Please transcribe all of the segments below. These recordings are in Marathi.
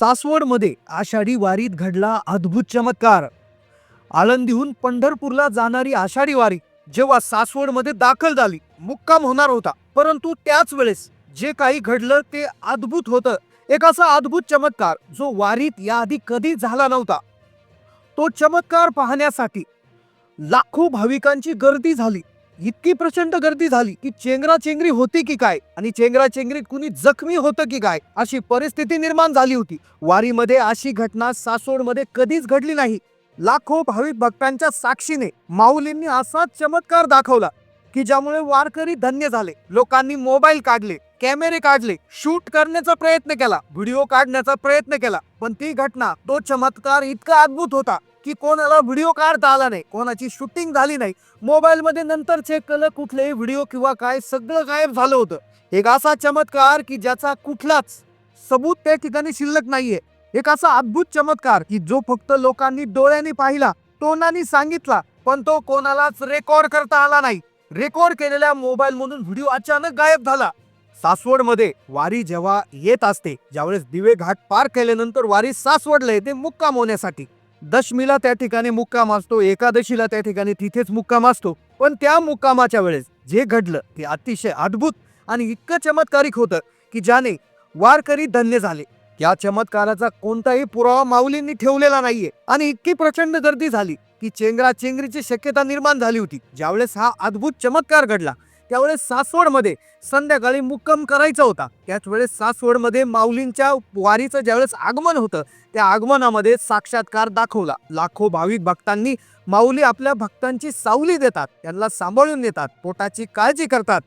सासवडमध्ये आषाढी वारीत घडला अद्भुत चमत्कार. आळंदीहून पंढरपूरला जाणारी आषाढी वारी जेव्हा सासवडमध्ये दाखल झाली मुक्काम होणार होता. परंतु त्याच वेळेस जे काही घडलं ते अद्भुत होतं. एक असा अद्भुत चमत्कार जो वारीत याआधी कधी झाला नव्हता. तो चमत्कार पाहण्यासाठी लाखो भाविकांची गर्दी झाली. इतकी प्रचंड गर्दी झाली की चेंगरा चेंगरी होती की काय? आणि चेंगरा चेंगरीत कुणी जखमी होतं की काय? अशी परिस्थिती निर्माण झाली होती. वारीमध्ये अशी घटना सासोडमध्ये कधीच घडली नाही. लाखो भाविक भक्तांच्या साक्षीने माऊलींनी असा चमत्कार दाखवला की ज्यामुळे वारकरी धन्य झाले. लोकांनी मोबाईल काढले कॅमेरे काढले शूट करण्याचा प्रयत्न केला व्हिडिओ काढण्याचा प्रयत्न केला. पण ती घटना तो चमत्कार इतका अद्भुत होता. की कोणाला व्हिडिओ काढता आला नाही कोणाची शूटिंग झाली नाही. मोबाईलमध्ये नंतर चेक केलं कुठलेही व्हिडिओ किंवा काय सगळं गायब झालं होतं. एक असा चमत्कार की ज्याचा कुठलाच सबूत त्या ठिकाणी शिल्लक नाहीये. एक असा अद्भुत चमत्कार की जो फक्त लोकांनी डोळ्यांनी पाहिला तोंडाने सांगितला पण तो कोणालाच रेकॉर्ड करता आला नाही. रेकॉर्ड केलेल्या मोबाईल मधून व्हिडिओ अचानक गायब झाला. सासवडमध्ये वारी जेव्हा येत असते ज्यावेळेस दिवे घाट पार केल्यानंतर वारी सासवडला येते मुक्काम होण्यासाठी. दशमीला त्या ठिकाणी मुक्काम असतो एकादशीला त्या ठिकाणी तिथेच मुक्काम असतो. पण त्या मुक्कामाच्या वेळेस जे घडलं ते अतिशय अद्भुत आणि इतकं चमत्कारिक होतं की ज्याने वारकरी धन्य झाले. या चमत्काराचा कोणताही पुरावा माऊलींनी ठेवलेला नाहीये आणि इतकी प्रचंड गर्दी झाली की चेंगरा चेंगरीची शक्यता निर्माण झाली होती. ज्यावेळेस हा अद्भुत चमत्कार घडला त्यावेळेस सासवडमध्ये संध्याकाळी मुक्काम करायचा होता. त्याच वेळेस सासवडमध्ये माऊलींच्या वारीचं ज्यावेळेस आगमन होतं त्या आगमनामध्ये साक्षात्कार दाखवला. लाखो भाविक भक्तांनी माऊली आपल्या भक्तांची सावली देतात त्यांना सांभाळून देतात पोटाची काळजी करतात.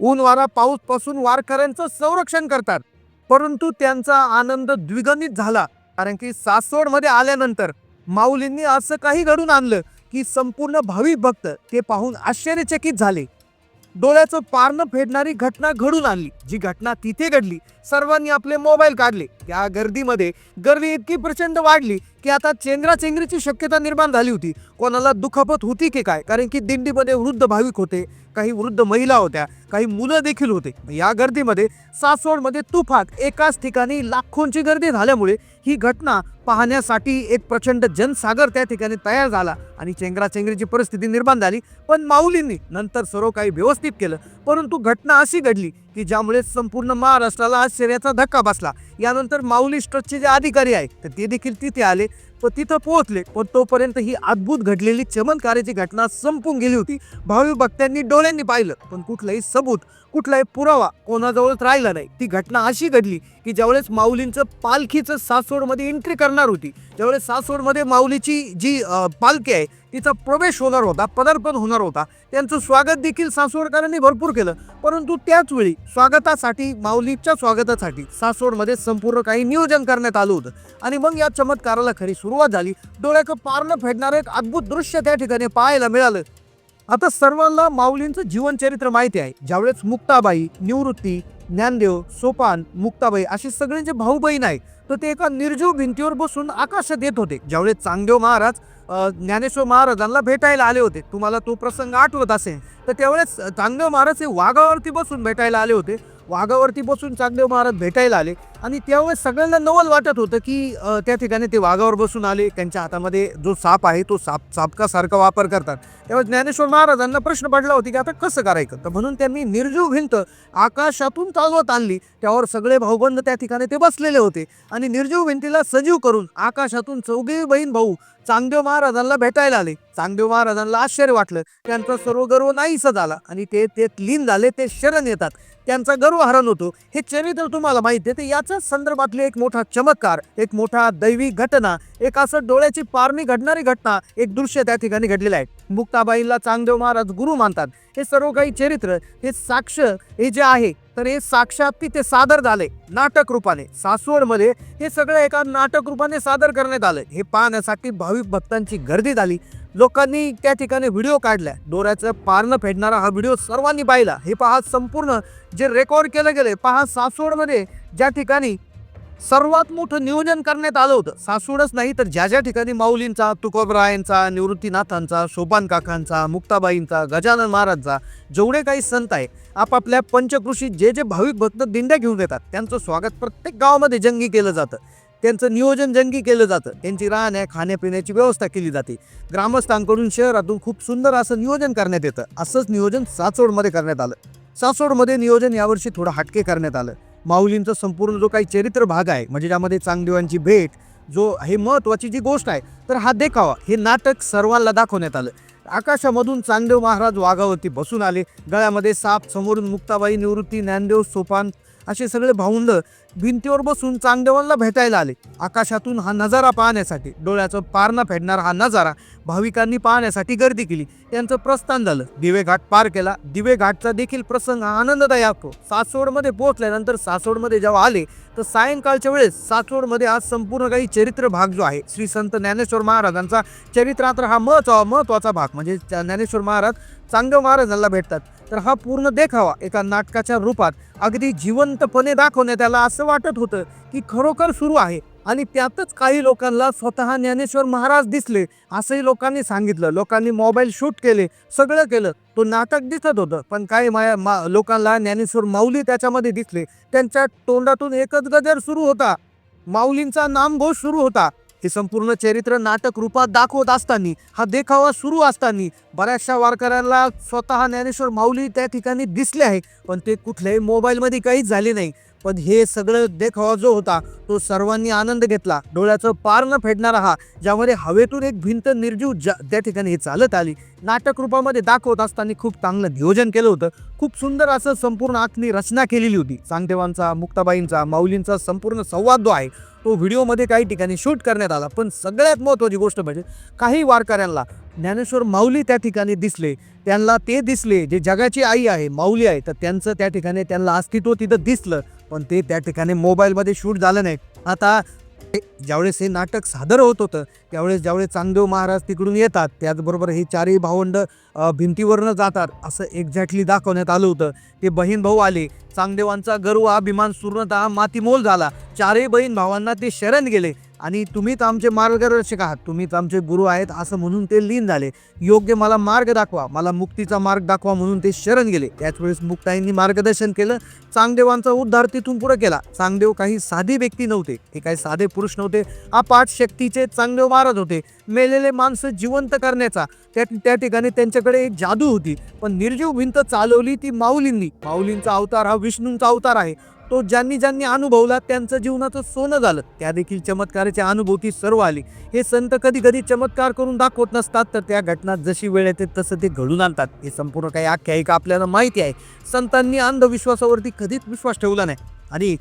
ऊन वारा पाऊसपासून वारकऱ्यांचं संरक्षण करतात. परंतु त्यांचा आनंद द्विगणित झाला कारण की सासवडमध्ये आल्यानंतर माऊलींनी असं काही घडून आणलं की संपूर्ण भाविक भक्त ते पाहून आश्चर्यचकित झाले. डोळ्याचं पारणं फेडणारी घटना घडून आणली. जी घटना तिथे घडली सर्वांनी आपले मोबाईल काढले. त्या गर्दीमध्ये गर्दी इतकी प्रचंड वाढली की आता चेंगरा चेंगरीची शक्यता निर्माण झाली होती. कोणाला दुखापत होती की काय? कारण की दिंडीमध्ये वृद्ध भाविक होते काही वृद्ध महिला होत्या काही मुलं देखील होते. या गर्दीमध्ये सासवडमध्ये तुफाक एकाच ठिकाणी लाखोंची गर्दी झाल्यामुळे ही घटना पाहण्यासाठी एक प्रचंड जनसागर त्या ठिकाणी तयार झाला आणि चेंगराचेंगरीची परिस्थिती निर्माण झाली. पण माऊलींनी नंतर सर्व काही व्यवस्थित केलं. परंतु घटना अशी घडली की ज्यामुळे संपूर्ण महाराष्ट्राला आश्चर्याचा धक्का बसला. यानंतर माऊली ट्रस्टचे जे अधिकारी आहेत तर ते देखील तिथे आले. व तिथं पोहोचले. पण तोपर्यंत ही अद्भुत घडलेली चमत्काराची घटना संपून गेली होती. भावी भक्तांनी डोळ्यांनी पाहिलं पण कुठलंही सबूत कुठलाही पुरावा कोणाजवळच राहिला नाही. ती घटना अशी घडली की ज्यावेळेस माऊलींचं पालखीचं सासवडमध्ये एंट्री करणार होती त्यावेळेस सासवडमध्ये माऊलीची जी पालखी आहे तिचा प्रवेश होणार होता पदार्पण होणार होता त्यांचं स्वागत देखील सासवडकरांनी भरपूर केलं. परंतु त्याच वेळी स्वागतासाठी माऊलीच्या स्वागतासाठी सासवडमध्ये संपूर्ण काही नियोजन करण्यात आलं होतं. आणि मग या चमत्काराला खरी सुरुवात झाली. डोळ्याचं पारणं फेडणारं एक अद्भुत दृश्य त्या ठिकाणी पाहायला मिळालं. आता सर्वांना माऊलींचं जीवनचरित्र माहिती आहे. ज्यावेळेस मुक्ताबाई निवृत्ती ज्ञानदेव सोपान मुक्ताबाई असे सगळे जे भाऊ बहीण आहे तर ते एका निर्जीव भिंतीवर बसून आकाशात येत होते. ज्यावेळेस चांगदेव महाराज ज्ञानेश्वर महाराजांना भेटायला आले होते तुम्हाला तो प्रसंग आठवत असेल तर त्यावेळेस चांगदेव महाराज हे वाघावरती बसून भेटायला आले होते. वाघावरती बसून चांगदेव महाराज भेटायला आले. आणि त्यावेळेस सगळ्यांना नवल वाटत होतं की त्या ठिकाणी ते वाघावर बसून आले त्यांच्या हातामध्ये जो साप आहे तो साप सापकासारखा वापर करतात. तेव्हा ज्ञानेश्वर महाराजांना प्रश्न पडला होता की आता कसं करायचं? तर म्हणून त्यांनी निर्जीव भिंत आकाशातून चालवत आणली. त्यावर सगळे भाऊबंद त्या ठिकाणी ते बसलेले होते. आणि निर्जीव भिंतीला सजीव करून आकाशातून चौघे बहीण भाऊ चांगदेव महाराजांना भेटायला आले. चांगदेव महाराजांना आश्चर्य वाटलं. त्यांचा सर्व गर्व नाहीसा झाला आणि ते ते लीन झाले ते शरण येतात. त्यांचा गर्व हरण होतो. हे चरित्र तुम्हाला माहिती आहे ते याच याच्याच संदर्भातली एक मोठा चमत्कार एक मोठा दैवी घटना एक असं डोळ्याची पारणी घडणारी घटना एक दृश्य त्या ठिकाणी घडलेलं आहे. मुक्ताबाईला चांगदेव महाराज गुरु मानतात. हे सर्व काही चरित्र हे साक्ष हे जे आहे तर हे साक्षात तिथे सादर झाले. नाटक रूपाने सासवडमध्ये हे सगळं एका नाटक रूपाने सादर करण्यात आलं. हे पाहण्यासाठी भाविक भक्तांची गर्दी झाली. लोकांनी त्या ठिकाणी व्हिडिओ काढल्या डोऱ्याचं पारणं फेडणारा हा व्हिडिओ सर्वांनी पाहिला. हे पहा संपूर्ण जे रेकॉर्ड केलं गेले पहा सासवडमध्ये ज्या ठिकाणी सर्वात मोठं नियोजन करण्यात आलं होतं सासूडच नाही तर ज्या ज्या ठिकाणी माऊलींचा तुकोबरायांचा निवृत्तीनाथांचा शोभान काकांचा मुक्ताबाईंचा गजानन महाराजचा जेवढे काही संत आहे आपापल्या पंचकृषी जे जे भाविक भक्त दिंड्या घेऊन येतात त्यांचं स्वागत प्रत्येक गावामध्ये जंगी केलं जातं. त्यांचं नियोजन जंगी केलं जातं. त्यांची राहण्या खाण्यापिण्याची व्यवस्था केली जाते. ग्रामस्थांकडून शहरातून खूप सुंदर असं नियोजन करण्यात येतं. असंच नियोजन सासवडमध्ये करण्यात आलं. सासवडमध्ये नियोजन यावर्षी थोडं हटके करण्यात आलं. माऊलींचं संपूर्ण जो काही चरित्र भाग आहे म्हणजे ज्यामध्ये चांगदेवांची भेट जो हे महत्त्वाची जी गोष्ट आहे तर हा देखावा हे नाटक सर्वांना दाखवण्यात आलं. आकाशामधून चांगदेव महाराज वाघावरती बसून आले. गळ्यामध्ये साप समोरून मुक्ताबाई निवृत्ती ज्ञानदेव सोपान असे सगळे भाऊंड भिंतीवर बसून चांगदेवांना भेटायला आले. आकाशातून हा नजारा पाहण्यासाठी. डोळ्याचं पारणा फेडणारा हा नजारा भाविकांनी पाहण्यासाठी गर्दी केली. यांचं प्रस्थान झालं. दिवे घाट पार केला. दिवे घाटचा देखील प्रसंग हा आनंददायक सासवडमध्ये पोहोचल्यानंतर सासवडमध्ये जेव्हा आले तर सायंकाळच्या वेळेस सासवडमध्ये आज संपूर्ण काही चरित्र भाग जो आहे श्री संत ज्ञानेश्वर महाराजांचा चरित्रात्र हा महत्वा महत्त्वाचा भाग. म्हणजे ज्ञानेश्वर महाराज चांगदेव महाराजांना भेटतात. तर हा पूर्ण देखावा एका नाटकाच्या रूपात. अगदी जिवंतपणे दाखवण्यात आला असं वाटत होतं की खरोखर सुरू आहे. आणि त्यातच काही लोकांना स्वतः ज्ञानेश्वर महाराज दिसले असंही लोकांनी सांगितलं. लोकांनी मोबाईल शूट केले सगळं केलं. तो नाटक दिसत होतं. पण काही माया मा लोकांना ज्ञानेश्वर माऊली त्याच्यामध्ये दिसले. त्यांच्या तोंडातून एकच गजर सुरू होता. माऊलींचा नामघोष सुरू होता. हे संपूर्ण चरित्र नाटक रूपात दाखवत असताना हा देखावा सुरू असताना बऱ्याचशा वारकऱ्यांना स्वतः ज्ञानेश्वर माऊली त्या ठिकाणी दिसले आहे पण ते कुठल्याही मोबाईलमध्ये काहीच झाले नाही. पण हे सगळं देखावा जो होता तो सर्वांनी आनंद घेतला. डोळ्याचं पार न फेडणारा हा ज्यामध्ये हवेतून एक भिंत निर्जीव ज्या त्या ठिकाणी हे चालत आली. नाटक रूपामध्ये दाखवत असताना खूप चांगलं नियोजन केलं होतं. खूप सुंदर असं संपूर्ण आखणी रचना केलेली होती. चांगदेवांचा मुक्ताबाईंचा माऊलींचा संपूर्ण संवाद जो आहे तो व्हिडिओमध्ये काही ठिकाणी शूट करण्यात आला पण सगळ्यात महत्त्वाची गोष्ट म्हणजे काही वारकऱ्यांना ज्ञानेश्वर माऊली त्या ठिकाणी दिसले त्यांना ते दिसले जे जगाची आई आहे माऊली आहे तर त्यांचं त्या ठिकाणी त्यांना अस्तित्व तिथं दिसलं पण ते त्या ठिकाणी मोबाईलमध्ये शूट झालं नाही. आता ज्यावेळेस हे नाटक सादर होत होतं त्यावेळेस ज्यावेळेस चांगदेव महाराज तिकडून येतात त्याचबरोबर हे चारही भावंड भिंतीवरनं जातात असं एक्झॅक्टली दाखवण्यात आलं होतं. ते बहीण भाऊ आले चांगदेवांचा गर्व अभिमान पूर्णतः मातीमोल झाला. चारही बहीण भावांना ते शरण गेले. आणि तुम्हीच आमचे मार्गदर्शक आहात. तुम्हीच आमचे गुरु आहेत असं म्हणून ते लीन झाले. योग्य मला मार्ग दाखवा मला मुक्तीचा मार्ग दाखवा म्हणून ते शरण गेले. त्याच वेळेस मुक्ताईंनी मार्गदर्शन केलं चांगदेवांचा उद्धार तिथून पुढे केला. चांगदेव काही साधे व्यक्ती नव्हते हे काही साधे पुरुष नव्हते अपाट शक्तीचे चांगदेव महाराज होते. मेलेले माणसं जिवंत करण्याचा त्या त्या ठिकाणी त्यांच्याकडे एक जादू होती. पण निर्जीव भिंत चालवली ती माऊलींनी. माऊलींचा अवतार हा विष्णूंचा अवतार आहे. तो ज्यांनी ज्यांनी अनुभवला त्यांचं जीवनाचं सोनं झालं. त्या देखील चमत्काराची अनुभूती सर्व आली. हे संत कधी कधी चमत्कार करून दाखवत नसतात तर त्या घटना जशी वेळ येते तसं ते घडून आणतात. हे संपूर्ण काही आख्यायिका आपल्याला माहिती आहे. संतांनी अंधविश्वासावरती कधीच विश्वास ठेवला नाही. आणि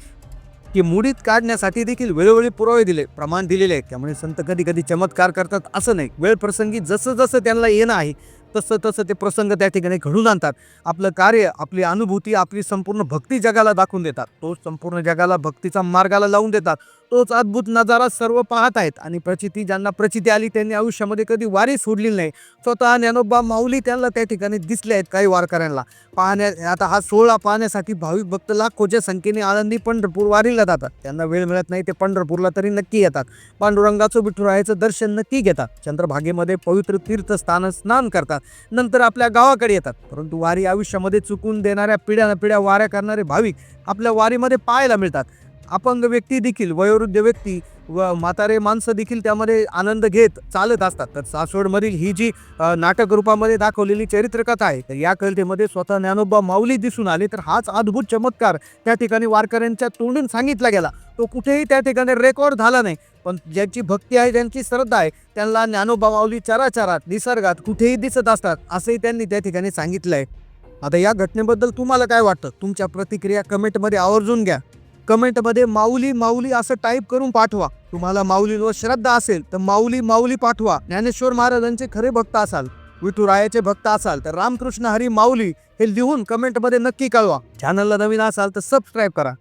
ते मुडीत काढण्यासाठी देखील वेळोवेळी पुरावे दिले प्रमाण दिलेले आहे त्यामुळे संत कधी कधी चमत्कार करतात असं नाही. वेळ प्रसंगी जसं जसं त्यांना येणं आहे तसं तसं ते प्रसंग त्या ठिकाणी घडून आणतात. आपलं कार्य आपली अनुभूती आपली संपूर्ण भक्ती जगाला दाखवून देतात. तो संपूर्ण जगाला भक्तीचा मार्गाला लावून देतात. तोच अद्भुत नजारा सर्व पाहत आहेत. आणि प्रचिती ज्यांना प्रचिती आली त्यांनी आयुष्यामध्ये कधी वारी सोडली नाही. स्वतः ज्ञानोबा माऊली त्यांना त्या ठिकाणी दिसले आहेत काही वारकऱ्यांना. पाहण्या आता हा सोहळा पाहण्यासाठी भाविक भक्त लाखोच्या संख्येने आनंदी पंढरपूर वारीला जातात. त्यांना वेळ मिळत नाही ते पंढरपूरला तरी नक्की येतात. पांडुरंगाचं विठुरायाचं दर्शन नक्की घेतात. चंद्रभागेमध्ये पवित्र तीर्थस्थान स्नान करतात. नंतर आपल्या गावाकडे येतात. परंतु वारी आयुष्यामध्ये चुकून देणाऱ्या पिढ्यानपिढ्या पिढ्या वाऱ्या करणारे भाविक आपल्या वारीमध्ये पाहायला मिळतात. अपंग व्यक्ती देखील वयोवृद्ध व्यक्ती व म्हातारे माणसं देखील त्यामध्ये आनंद घेत चालत असतात. तर सासवडमधील ही जी नाटक रूपामध्ये दाखवलेली चरित्रकथा आहे तर या कवितेमध्ये स्वतः ज्ञानोबा माऊली दिसून आले. तर हाच अद्भुत चमत्कार त्या ठिकाणी वारकऱ्यांच्या तोंडून सांगितला गेला. तो कुठेही त्या ठिकाणी रेकॉर्ड झाला नाही पण ज्यांची भक्ती आहे ज्यांची श्रद्धा आहे त्यांना ज्ञानोबा माऊली चराचरात निसर्गात कुठेही दिसत असतात असंही त्यांनी त्या ठिकाणी सांगितलं आहे आता या घटनेबद्दल तुम्हाला काय वाटतं? तुमच्या प्रतिक्रिया कमेंटमध्ये आवर्जून घ्या. कमेंटमध्ये माऊली माऊली असं टाईप करून पाठवा. तुम्हाला माऊलीवर श्रद्धा असेल तर माऊली माऊली पाठवा. ज्ञानेश्वर महाराजांचे खरे भक्त असाल विठुरायाचे भक्त असाल तर रामकृष्ण हरी माऊली हे लिहून कमेंटमध्ये नक्की कळवा. चॅनलला नवीन असाल तर सबस्क्राईब करा.